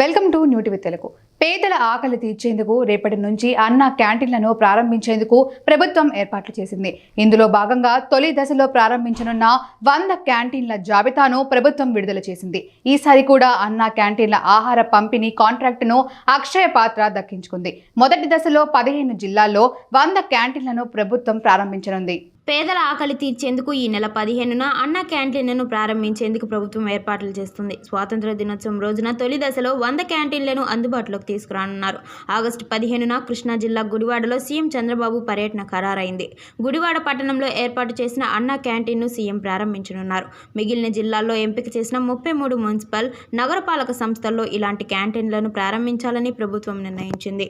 Welcome to New TV Telugu. పేదల ఆకలి తీర్చేందుకు రేపటి నుంచి అన్న క్యాంటీన్లను ప్రారంభించేందుకు ప్రభుత్వం ఏర్పాట్లు చేసింది. ఇందులో భాగంగా తొలి దశలో ప్రారంభించనున్న వంద క్యాంటీన్ల జాబితాను ప్రభుత్వం విడుదల చేసింది. ఈసారి కూడా అన్న క్యాంటీన్ల ఆహార పంపిణీ కాంట్రాక్టును అక్షయ పాత్ర దక్కించుకుంది. మొదటి దశలో పదిహేను జిల్లాల్లో వంద క్యాంటీన్లను ప్రభుత్వం ప్రారంభించనుంది. పేదల ఆకలి తీర్చేందుకు ఈ నెల పదిహేనున అన్న క్యాంటీన్లను ప్రారంభించేందుకు ప్రభుత్వం ఏర్పాట్లు చేస్తుంది. స్వాతంత్ర దినోత్సవం రోజున తొలి దశలో వంద క్యాంటీన్లను అందుబాటులోకి తీసుకురానున్నారు. ఆగస్టు పదిహేనున కృష్ణా జిల్లా గుడివాడలో సీఎం చంద్రబాబు పర్యటన ఖరారైంది. గుడివాడ పట్టణంలో ఏర్పాటు చేసిన అన్న క్యాంటీన్ను సీఎం ప్రారంభించనున్నారు. మిగిలిన జిల్లాల్లో ఎంపిక చేసిన ముప్పై మూడు మున్సిపల్ నగరపాలక సంస్థల్లో ఇలాంటి క్యాంటీన్లను ప్రారంభించాలని ప్రభుత్వం నిర్ణయించింది.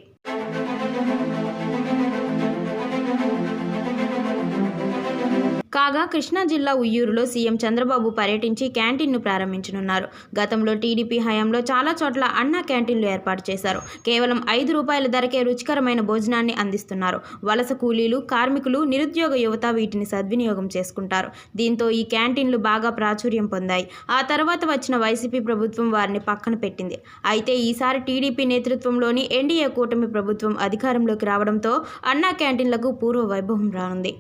కాగా కృష్ణా జిల్లా ఉయ్యూరులో సీఎం చంద్రబాబు పర్యటించి క్యాంటీన్ను ప్రారంభించనున్నారు. గతంలో టీడీపీ హయాంలో చాలా చోట్ల అన్నా క్యాంటీన్లు ఏర్పాటు చేశారు. కేవలం ఐదు రూపాయల ధరకే రుచికరమైన భోజనాన్ని అందిస్తున్నారు. వలస కూలీలు కార్మికులు నిరుద్యోగ యువత వీటిని సద్వినియోగం చేసుకుంటారు. దీంతో ఈ క్యాంటీన్లు బాగా ప్రాచుర్యం పొందాయి. ఆ తర్వాత వచ్చిన వైసీపీ ప్రభుత్వం వారిని పక్కన పెట్టింది. అయితే ఈసారి టీడీపీ నేతృత్వంలోని ఎన్డీఏ కూటమి ప్రభుత్వం అధికారంలోకి రావడంతో అన్నా క్యాంటీన్లకు పూర్వ వైభవం రానుంది.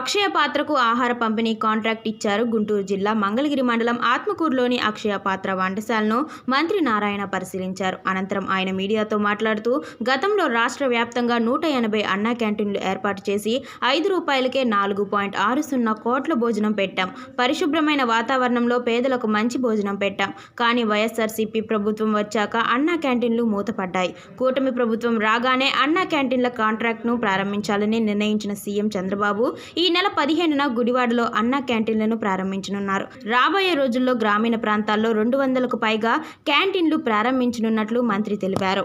అక్షయ పాత్రకు ఆహార పంపిణీ కాంట్రాక్ట్ ఇచ్చారు గుంటూరు జిల్లా మంగళగిరి మండలం ఆత్మకూరులోని అక్షయ పాత్ర వంటశాలను మంత్రి నారాయణ పరిశీలించారు. అనంతరం ఆయన మీడియాతో మాట్లాడుతూ గతంలో రాష్ట్ర వ్యాప్తంగా నూట ఎనభై అన్నా క్యాంటీన్లు ఏర్పాటు చేసి ఐదు రూపాయలకే నాలుగు పాయింట్ ఆరు సున్నా కోట్ల భోజనం పెట్టాం. పరిశుభ్రమైన వాతావరణంలో పేదలకు మంచి భోజనం పెట్టాం. కానీ వైఎస్ఆర్సీపీ ప్రభుత్వం వచ్చాక అన్నా క్యాంటీన్లు మూతపడ్డాయి. కూటమి ప్రభుత్వం రాగానే అన్నా క్యాంటీన్ల కాంట్రాక్ట్ను ప్రారంభించాలని నిర్ణయించిన సీఎం చంద్రబాబు ఈ నెల పదిహేనున గుడివాడలో అన్నా క్యాంటీన్లను ప్రారంభించనున్నారు. రాబోయే రోజుల్లో గ్రామీణ ప్రాంతాల్లో రెండు వందలకు పైగా క్యాంటీన్లు ప్రారంభించనున్నట్లు మంత్రి తెలిపారు.